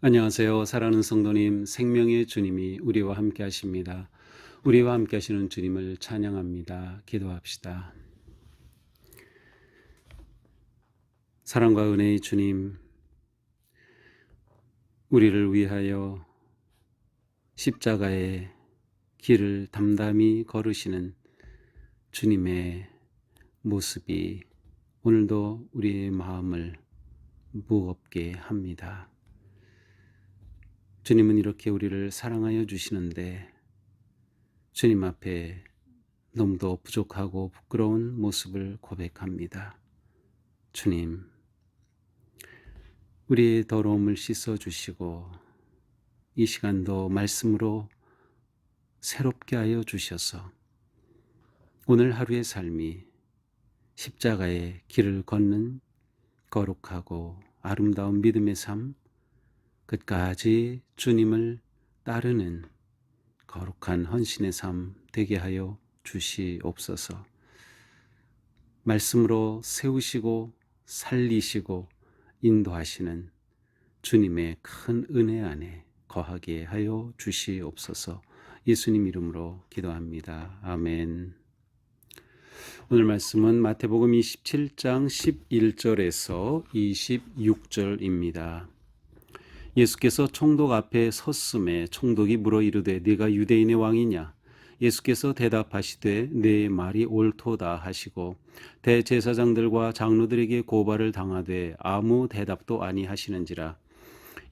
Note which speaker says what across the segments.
Speaker 1: 안녕하세요. 사랑하는 성도님, 생명의 주님이 우리와 함께 하십니다. 우리와 함께 하시는 주님을 찬양합니다. 기도합시다. 사랑과 은혜의 주님, 우리를 위하여 십자가에 길을 담담히 걸으시는 주님의 모습이 오늘도 우리의 마음을 무겁게 합니다. 주님은 이렇게 우리를 사랑하여 주시는데 주님 앞에 너무도 부족하고 부끄러운 모습을 고백합니다. 주님, 우리의 더러움을 씻어 주시고 이 시간도 말씀으로 새롭게 하여 주셔서 오늘 하루의 삶이 십자가의 길을 걷는 거룩하고 아름다운 믿음의 삶, 끝까지 주님을 따르는 거룩한 헌신의 삶 되게 하여 주시옵소서. 말씀으로 세우시고 살리시고 인도하시는 주님의 큰 은혜 안에 거하게 하여 주시옵소서. 예수님 이름으로 기도합니다. 아멘. 오늘 말씀은 마태복음 27장 11절에서 26절입니다. 예수께서 총독 앞에 섰음에 총독이 물어 이르되 네가 유대인의 왕이냐 예수께서 대답하시되 내 말이 옳도다 하시고 대제사장들과 장로들에게 고발을 당하되 아무 대답도 아니하시는지라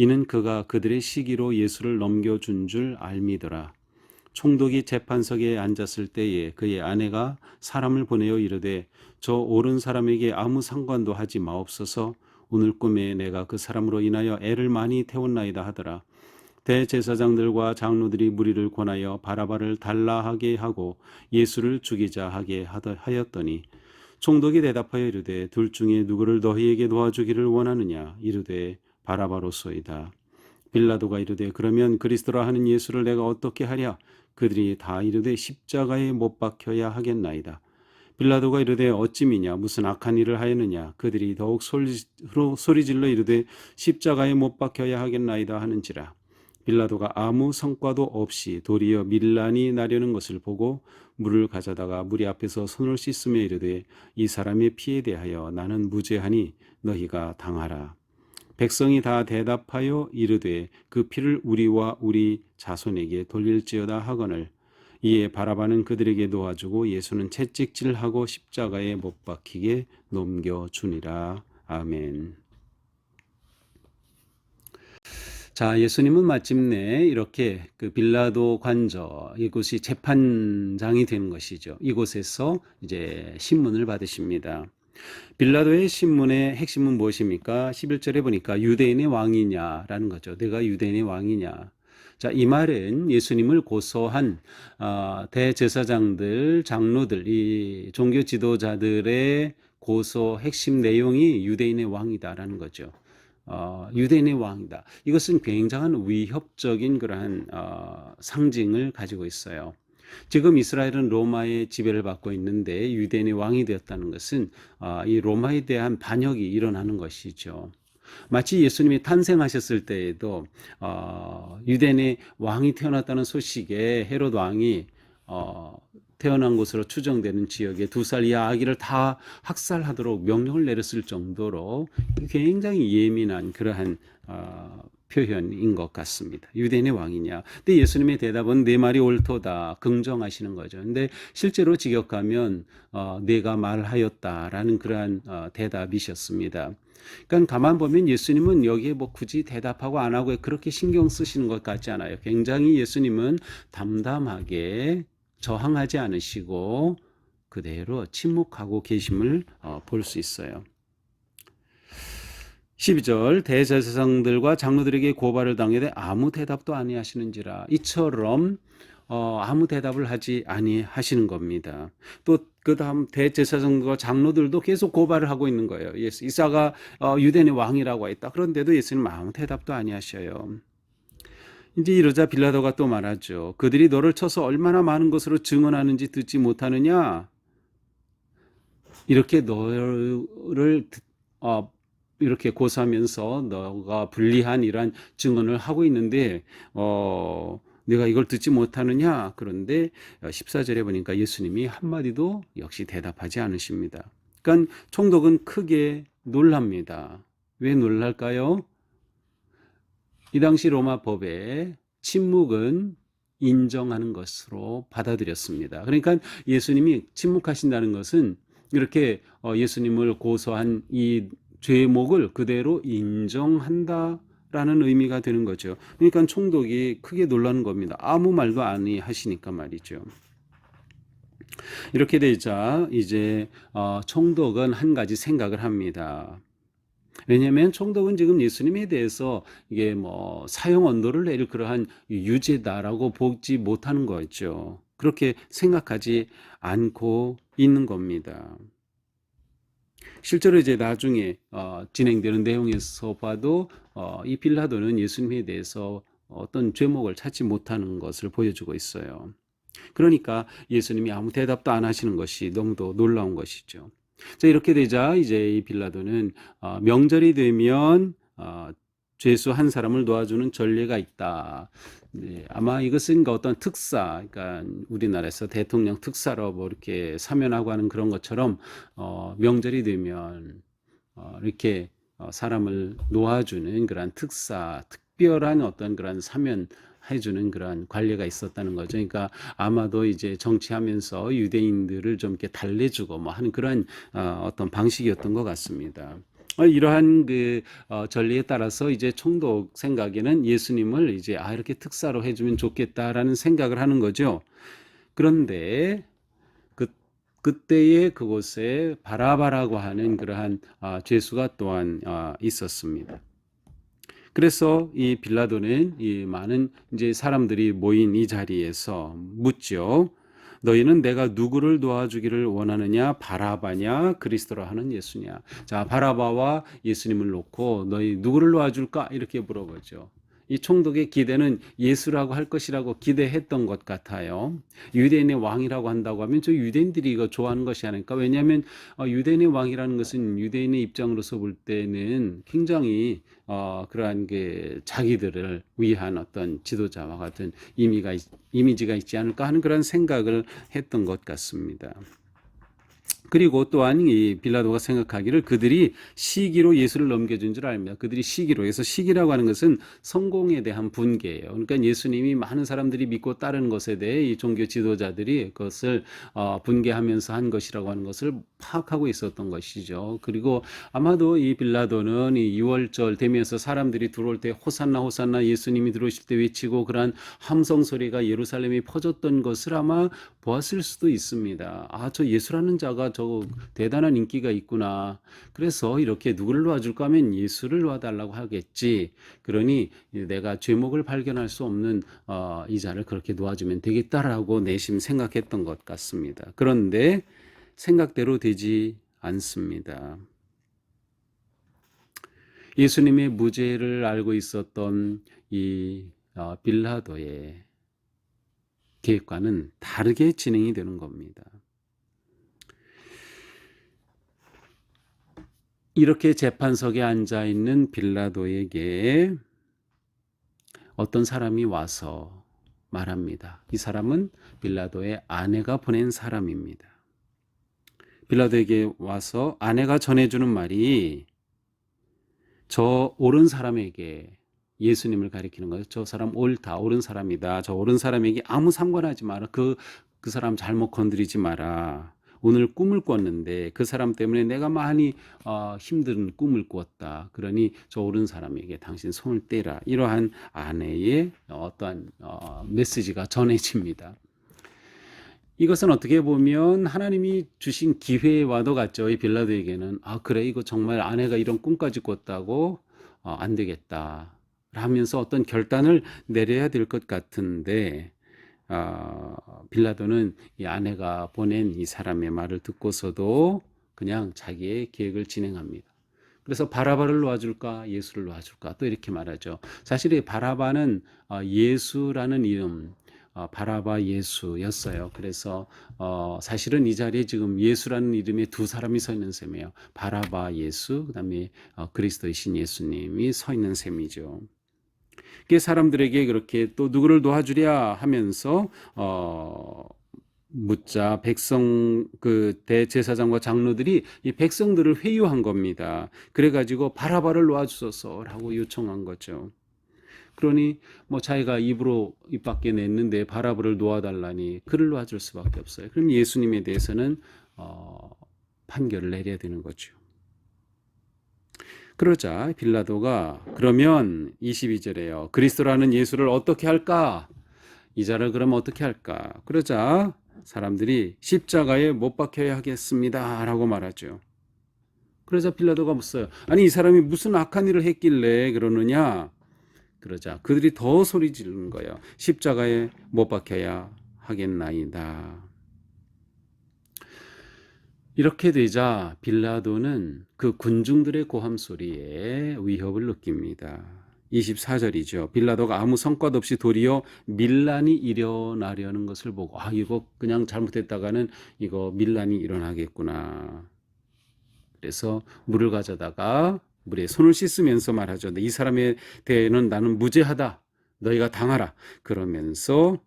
Speaker 1: 이는 그가 그들의 시기로 예수를 넘겨준 줄 알미더라. 총독이 재판석에 앉았을 때에 그의 아내가 사람을 보내어 이르되 저 옳은 사람에게 아무 상관도 하지 마옵소서. 오늘 꿈에 내가 그 사람으로 인하여 애를 많이 태웠나이다 하더라. 대제사장들과 장로들이 무리를 권하여 바라바를 달라하게 하고 예수를 죽이자 하게 하였더니 총독이 대답하여 이르되 둘 중에 누구를 너희에게 도와주기를 원하느냐? 이르되 바라바로소이다. 빌라도가 이르되 그러면 그리스도라 하는 예수를 내가 어떻게 하랴? 그들이 다 이르되 십자가에 못 박혀야 하겠나이다. 빌라도가 이르되 어찌미냐? 무슨 악한 일을 하였느냐? 그들이 더욱 소리질러 이르되 십자가에 못 박혀야 하겠나이다 하는지라. 빌라도가 아무 성과도 없이 도리어 밀란이 나려는 것을 보고 물을 가져다가 무리 앞에서 손을 씻으며 이르되 이 사람의 피에 대하여 나는 무죄하니 너희가 당하라 백성이 다 대답하여 이르되 그 피를 우리와 우리 자손에게 돌릴지어다 하거늘 이에 바라바는 그들에게 놓아주고 예수는 채찍질하고 십자가에 못 박히게 넘겨 주니라 아멘. 자, 예수님은 마침내 이렇게 그 빌라도 관저 이곳이 재판장이 되는 것이죠. 이곳에서 이제 신문을 받으십니다. 빌라도의 신문의 핵심은 무엇입니까? 11절에 보니까 유대인의 왕이냐라는 거죠. 내가 유대인의 왕이냐. 자, 이 말은 예수님을 고소한 어, 대제사장들, 장로들, 이 종교 지도자들의 고소 핵심 내용이 유대인의 왕이다라는 거죠. 어, 유대인의 왕이다. 이것은 굉장한 위협적인 그러한 어, 상징을 가지고 있어요. 지금 이스라엘은 로마의 지배를 받고 있는데 유대인의 왕이 되었다는 것은 어, 이 로마에 대한 반역이 일어나는 것이죠. 마치 예수님이 탄생하셨을 때에도 어, 유대인의 왕이 태어났다는 소식에 헤롯 왕이 어, 태어난 곳으로 추정되는 지역에 두 살 이하 아기를 다 학살하도록 명령을 내렸을 정도로 굉장히 예민한 그러한 어, 표현인 것 같습니다. 유대인의 왕이냐. 근데 예수님의 대답은 내 말이 옳도다. 긍정하시는 거죠. 근데 실제로 직역하면 어, 내가 말하였다라는 그러한 어, 대답이셨습니다. 그러니까 가만 보면 예수님은 여기에 뭐 굳이 대답하고 안 하고 그렇게 신경 쓰시는 것 같지 않아요. 굉장히 예수님은 담담하게 저항하지 않으시고 그대로 침묵하고 계심을 어, 볼수 있어요. 12절 대제사장들과 장로들에게 고발을 당하되 아무 대답도 아니하시는지라 이처럼 어, 아무 대답을 하지 아니하시는 겁니다. 또 그 다음 대제사장과 장로들도 계속 고발을 하고 있는 거예요. 예수 이사가 어, 유대인의 왕이라고 했다. 그런데도 예수님 아무 대답도 아니하셔요. 이제 이러자 빌라도가 또 말하죠. 그들이 너를 쳐서 얼마나 많은 것으로 증언하는지 듣지 못하느냐? 이렇게 너를 어, 이렇게 고소하면서 너가 불리한 이러한 증언을 하고 있는데 어 내가 이걸 듣지 못하느냐? 그런데 14절에 보니까 예수님이 한마디도 역시 대답하지 않으십니다. 그러니까 총독은 크게 놀랍니다. 왜 놀랄까요? 이 당시 로마 법에 침묵은 인정하는 것으로 받아들였습니다. 그러니까 예수님이 침묵하신다는 것은 이렇게 어, 예수님을 고소한 이 죄목을 그대로 인정한다라는 의미가 되는 거죠. 그러니까 총독이 크게 놀라는 겁니다. 아무 말도 아니 하시니까 말이죠. 이렇게 되자 이제 어, 총독은 한 가지 생각을 합니다. 왜냐하면 총독은 지금 예수님에 대해서 이게 뭐 사형 언도를 내릴 그러한 유죄다라고 보지 못하는 거죠. 그렇게 생각하지 않고 있는 겁니다. 실제로 이제 나중에 어, 진행되는 내용에서 봐도 어, 이 빌라도는 예수님에 대해서 어떤 죄목을 찾지 못하는 것을 보여주고 있어요. 그러니까 예수님이 아무 대답도 안 하시는 것이 너무도 놀라운 것이죠. 자 이렇게 되자 이제 이 빌라도는 어, 명절이 되면 어, 죄수 한 사람을 놓아주는 전례가 있다. 네, 아마 이것은 그 어떤 특사, 그러니까 우리나라에서 대통령 특사로 뭐 이렇게 사면하고 하는 그런 것처럼 어, 명절이 되면 어, 이렇게 어, 사람을 놓아주는 그러한 특사, 특별한 어떤 그런 사면 해주는 그러한 관례가 있었다는 거죠. 그러니까 아마도 이제 정치하면서 유대인들을 좀 이렇게 달래주고 뭐 하는 그런 어, 어떤 방식이었던 것 같습니다. 어, 이러한 그 어, 전리에 따라서 이제 총독 생각에는 예수님을 이제 아 이렇게 특사로 해주면 좋겠다라는 생각을 하는 거죠. 그런데 그 그때에 그곳에 바라바라고 하는 그러한 아, 죄수가 또한 아, 있었습니다. 그래서 이 빌라도는 이 많은 이제 사람들이 모인 이 자리에서 묻죠. 너희는 내가 누구를 도와주기를 원하느냐? 바라바냐? 그리스도로 하는 예수냐? 자 바라바와 예수님을 놓고 너희 누구를 도와줄까? 이렇게 물어보죠 이 총독의 기대는 예수라고 할 것이라고 기대했던 것 같아요. 유대인의 왕이라고 한다고 하면 저 유대인들이 이거 좋아하는 것이 아닐까? 왜냐하면 어, 유대인의 왕이라는 것은 유대인의 입장으로서 볼 때는 굉장히 어, 그러한 게 자기들을 위한 어떤 지도자와 같은 이미가 이미지가 있지 않을까 하는 그런 생각을 했던 것 같습니다. 그리고 또한 이 빌라도가 생각하기를 그들이 시기로 예수를 넘겨준 줄 압니다. 그들이 시기로 해서 시기라고 하는 것은 성공에 대한 분개예요. 그러니까 예수님이 많은 사람들이 믿고 따르는 것에 대해 이 종교 지도자들이 그것을 어, 분개하면서 한 것이라고 하는 것을 파악하고 있었던 것이죠. 그리고 아마도 이 빌라도는 이 6월절 되면서 사람들이 들어올 때 호산나 호산나 예수님이 들어오실 때 외치고 그러한 함성 소리가 예루살렘에 퍼졌던 것을 아마 보았을 수도 있습니다. 아, 저 예수라는 자가 저 대단한 인기가 있구나. 그래서 이렇게 누구를 도와줄까 하면 예수를 도와달라고 하겠지. 그러니 내가 죄목을 발견할 수 없는 어, 이 자를 그렇게 도와주면 되겠다라고 내심 생각했던 것 같습니다. 그런데 생각대로 되지 않습니다. 예수님의 무죄를 알고 있었던 이 어, 빌라도의 계획과는 다르게 진행이 되는 겁니다. 이렇게 재판석에 앉아 있는 빌라도에게 어떤 사람이 와서 말합니다. 이 사람은 빌라도의 아내가 보낸 사람입니다. 빌라도에게 와서 아내가 전해주는 말이 저 옳은 사람에게 예수님을 가리키는 거예요. 저 사람 옳다, 옳은 사람이다. 저 옳은 사람에게 아무 상관하지 마라. 그, 그 사람 잘못 건드리지 마라. 오늘 꿈을 꿨는데 그 사람 때문에 내가 많이 어, 힘든 꿈을 꿨다. 그러니 저 옳은 사람에게 당신 손을 떼라. 이러한 아내의 어떠한 어, 메시지가 전해집니다. 이것은 어떻게 보면 하나님이 주신 기회와도 같죠. 이 빌라도에게는 아 그래 이거 정말 아내가 이런 꿈까지 꿨다고 어, 안 되겠다. 하면서 어떤 결단을 내려야 될 것 같은데 아, 빌라도는 이 아내가 보낸 이 사람의 말을 듣고서도 그냥 자기의 계획을 진행합니다. 그래서 바라바를 놓아줄까 예수를 놓아줄까 또 이렇게 말하죠. 사실 이 바라바는 어, 예수라는 이름 어, 바라바 예수였어요. 그래서 어, 사실은 이 자리에 지금 예수라는 이름의 두 사람이 서 있는 셈이에요. 바라바 예수, 그다음에 어, 그리스도이신 예수님이 서 있는 셈이죠. 그게 사람들에게 그렇게 또 누구를 도와주랴 하면서 어, 묻자 백성 그 대제사장과 장로들이 이 백성들을 회유한 겁니다. 그래가지고 바라바를 놓아주소서라고 요청한 거죠. 그러니 뭐 자기가 입으로 입 밖에 냈는데 바라바를 놓아달라니 그를 놓아줄 수밖에 없어요. 그럼 예수님에 대해서는 어, 판결을 내려야 되는 거죠. 그러자 빌라도가 그러면 22절에요. 그리스도라는 예수를 어떻게 할까? 이 자를 그럼 어떻게 할까? 그러자 사람들이 십자가에 못 박혀야 하겠습니다. 라고 말하죠. 그러자 빌라도가 묻어요. 아니, 이 사람이 무슨 악한 일을 했길래 그러느냐? 그러자 그들이 더 소리 지르는 거예요. 십자가에 못 박혀야 하겠나이다. 이렇게 되자 빌라도는 그 군중들의 고함 소리에 위협을 느낍니다. 24절이죠. 빌라도가 아무 성과도 없이 도리어 밀란이 일어나려는 것을 보고 아 이거 그냥 잘못했다가는 이거 밀란이 일어나겠구나. 그래서 물을 가져다가 물에 손을 씻으면서 말하죠. 이 사람에 대해는 나는 무죄하다. 너희가 당하라. 그러면서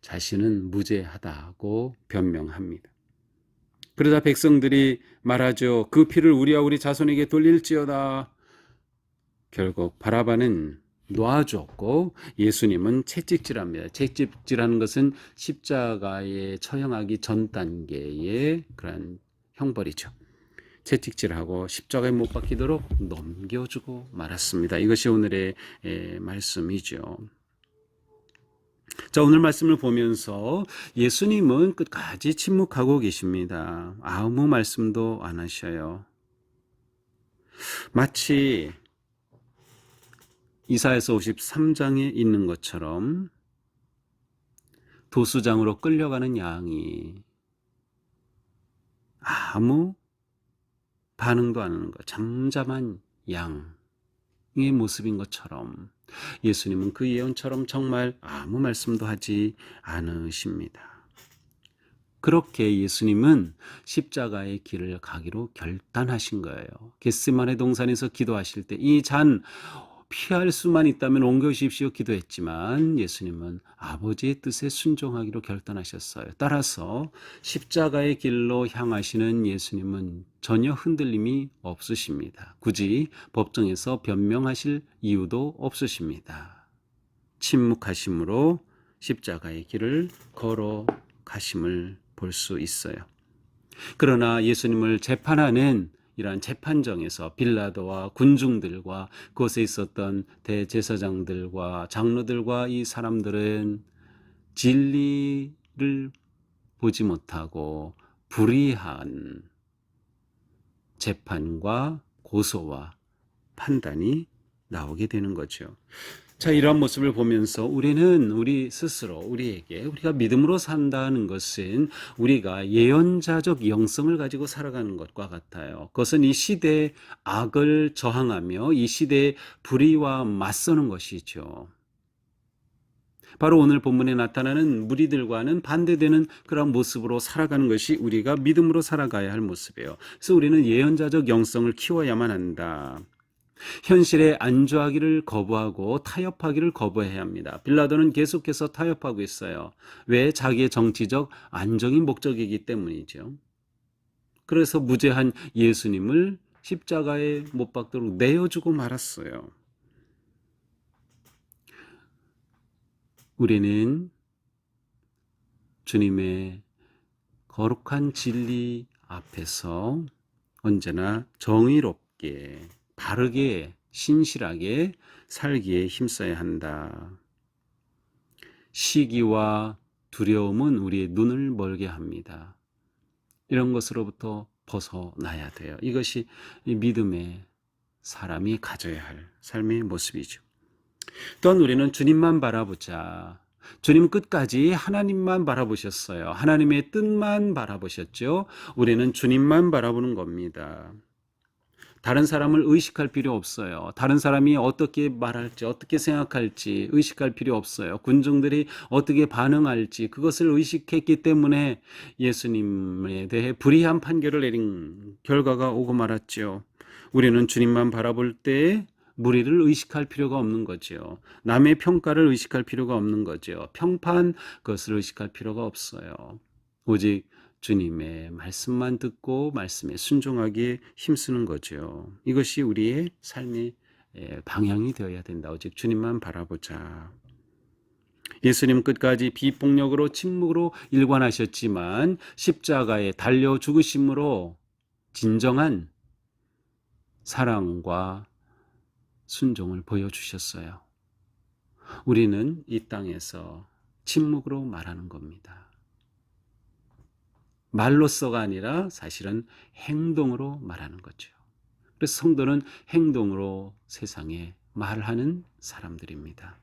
Speaker 1: 자신은 무죄하다고 변명합니다. 그러자 백성들이 말하죠. 그 피를 우리와 우리 자손에게 돌릴지어다. 결국 바라바는 놓아줬고 예수님은 채찍질합니다. 채찍질하는 것은 십자가에 처형하기 전 단계의 그런 형벌이죠. 채찍질하고 십자가에 못 박히도록 넘겨주고 말았습니다. 이것이 오늘의 말씀이죠. 자, 오늘 말씀을 보면서 예수님은 끝까지 침묵하고 계십니다. 아무 말씀도 안 하셔요. 마치 이사에서 53장에 있는 것처럼 도수장으로 끌려가는 양이 아무 반응도 안 하는 것, 잠잠한 양의 모습인 것처럼 예수님은 그 예언처럼 정말 아무 말씀도 하지 않으십니다. 그렇게 예수님은 십자가의 길을 가기로 결단하신 거예요. 겟세만의 동산에서 기도하실 때 이 잔 피할 수만 있다면 옮겨주십시오 기도했지만 예수님은 아버지의 뜻에 순종하기로 결단하셨어요. 따라서 십자가의 길로 향하시는 예수님은 전혀 흔들림이 없으십니다. 굳이 법정에서 변명하실 이유도 없으십니다. 침묵하심으로 십자가의 길을 걸어 가심을 볼 수 있어요. 그러나 예수님을 재판하는 이러한 재판정에서 빌라도와 군중들과 그곳에 있었던 대제사장들과 장로들과 이 사람들은 진리를 보지 못하고 불의한 재판과 고소와 판단이 나오게 되는 거죠. 자, 이러한 모습을 보면서 우리는 우리 스스로 우리에게 우리가 믿음으로 산다는 것은 우리가 예언자적 영성을 가지고 살아가는 것과 같아요. 그것은 이 시대의 악을 저항하며 이 시대의 불의와 맞서는 것이죠. 바로 오늘 본문에 나타나는 무리들과는 반대되는 그런 모습으로 살아가는 것이 우리가 믿음으로 살아가야 할 모습이에요. 그래서 우리는 예언자적 영성을 키워야만 한다. 현실에 안주하기를 거부하고 타협하기를 거부해야 합니다. 빌라도는 계속해서 타협하고 있어요. 왜? 자기의 정치적 안정이 목적이기 때문이죠. 그래서 무죄한 예수님을 십자가에 못 박도록 내어주고 말았어요. 우리는 주님의 거룩한 진리 앞에서 언제나 정의롭게 바르게 신실하게 살기에 힘써야 한다. 시기와 두려움은 우리의 눈을 멀게 합니다. 이런 것으로부터 벗어나야 돼요. 이것이 이 믿음의 사람이 가져야 할 삶의 모습이죠. 또한 우리는 주님만 바라보자. 주님 끝까지 하나님만 바라보셨어요. 하나님의 뜻만 바라보셨죠. 우리는 주님만 바라보는 겁니다. 다른 사람을 의식할 필요 없어요. 다른 사람이 어떻게 말할지, 어떻게 생각할지 의식할 필요 없어요. 군중들이 어떻게 반응할지 그것을 의식했기 때문에 예수님에 대해 불의한 판결을 내린 결과가 오고 말았죠. 우리는 주님만 바라볼 때 무리를 의식할 필요가 없는 거죠. 남의 평가를 의식할 필요가 없는 거죠. 평판 그것을 의식할 필요가 없어요. 오직 주님의 말씀만 듣고 말씀에 순종하기에 힘쓰는 거죠. 이것이 우리의 삶의 예, 방향이 되어야 된다. 오직 주님만 바라보자. 예수님 끝까지 비폭력으로 침묵으로 일관하셨지만 십자가에 달려 죽으심으로 진정한 사랑과 순종을 보여주셨어요. 우리는 이 땅에서 침묵으로 말하는 겁니다. 말로써가 아니라 사실은 행동으로 말하는 거죠. 그래서 성도는 행동으로 세상에 말하는 사람들입니다.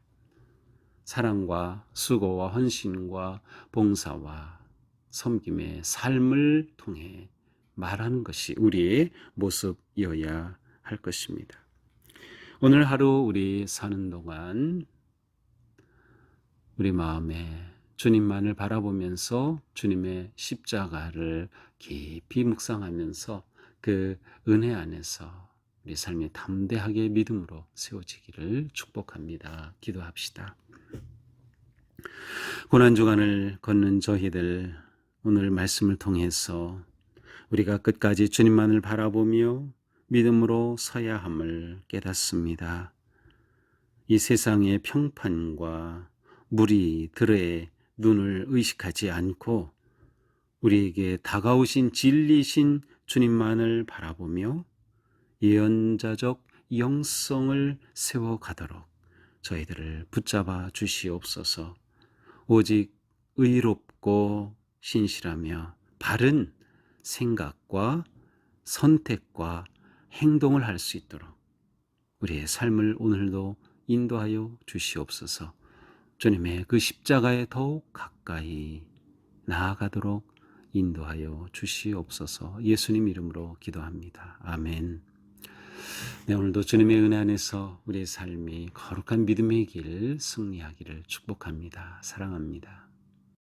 Speaker 1: 사랑과 수고와 헌신과 봉사와 섬김의 삶을 통해 말하는 것이 우리의 모습이어야 할 것입니다. 오늘 하루 우리 사는 동안 우리 마음에 주님만을 바라보면서 주님의 십자가를 깊이 묵상하면서 그 은혜 안에서 우리 삶이 담대하게 믿음으로 세워지기를 축복합니다. 기도합시다. 고난 주간을 걷는 저희들 오늘 말씀을 통해서 우리가 끝까지 주님만을 바라보며 믿음으로 서야 함을 깨닫습니다. 이 세상의 평판과 무리 들의 눈을 의식하지 않고 우리에게 다가오신 진리신 주님만을 바라보며 예언자적 영성을 세워가도록 저희들을 붙잡아 주시옵소서. 오직 의롭고 신실하며 바른 생각과 선택과 행동을 할 수 있도록 우리의 삶을 오늘도 인도하여 주시옵소서 주님의 그 십자가에 더욱 가까이 나아가도록 인도하여 주시옵소서 예수님 이름으로 기도합니다. 아멘. 네, 오늘도 주님의 은혜 안에서 우리의 삶이 거룩한 믿음의 길 승리하기를 축복합니다. 사랑합니다.